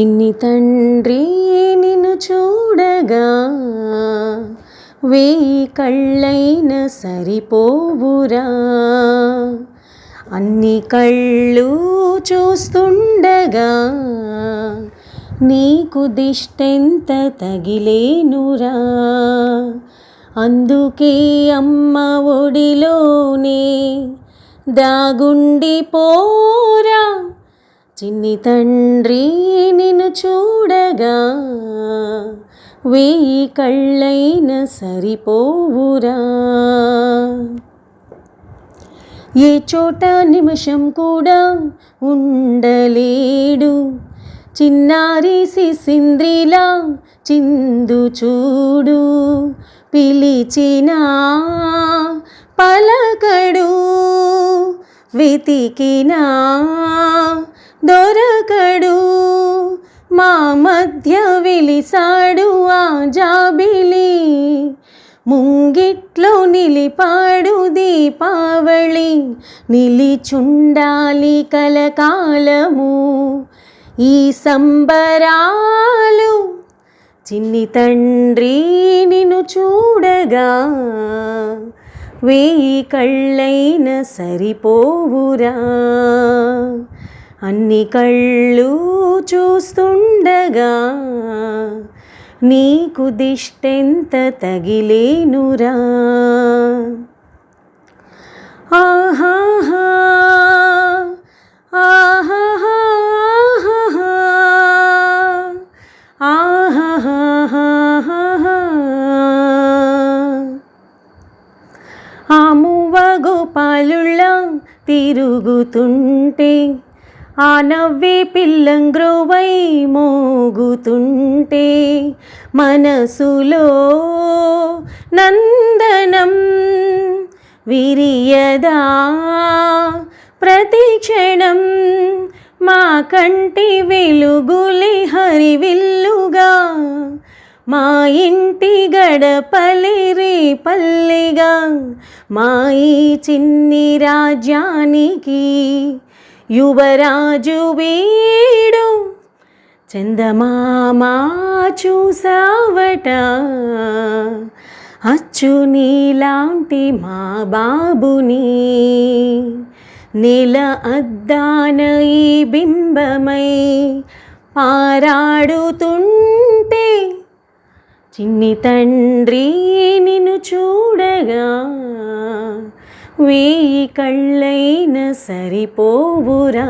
చిన్ని తండ్రి నిన్ను చూడగా వేయి కళ్ళైన సరిపోవురా. అన్ని కళ్ళు చూస్తుండగా నీకు దిష్టెంత తగిలేనురా. అందుకే అమ్మ ఒడిలోనే దాగుండి పోరా. చిన్ని తండ్రి నిన్ను చూడగా వేయి కళ్ళైన సరిపోవురా. ఏ చోట నిమిషం కూడా ఉండలేడు. చిన్నారి సింద్రిలా చిందు చూడు. పిలిచినా పలకడు వెతికినా దొరకడు. మా మధ్య విలిసాడు ఆ జాబిలి. ముంగిట్లో నిలిపాడు దీపావళి. నిలిచుండాలి కలకాలము. ఈ సంబరాలు చిన్ని తండ్రి నిన్ను చూడగా వేయి కళ్ళైన సరిపోవురా. అన్ని కళ్ళు చూస్తుండగా నీకు దిష్టెంత తగిలేనురా. ఆహాహా ఆహాహా ఆ మువ్వ గోపాలుళ్ళ తిరుగుతుంటే ఆ నవ్వే పిల్లంగ్రోవై మోగుతుంటే మనసులో నందనం విరియదా. ప్రతి క్షణం మా కంటి వెలుగులి హరివిల్లుగా. మా ఇంటి గడపలి రే పల్లిగా. మా ఈ చిన్ని రాజ్యానికి యువరాజు వీడు చందమామా చూసావట. అచ్చు నీలాంటి మా బాబుని నెల అద్దాన ఈ బింబమై పారాడుతుంటే చిన్ని తండ్రి నిన్ను చూడగా వేయి కళ్ళైన సరిపోవురా.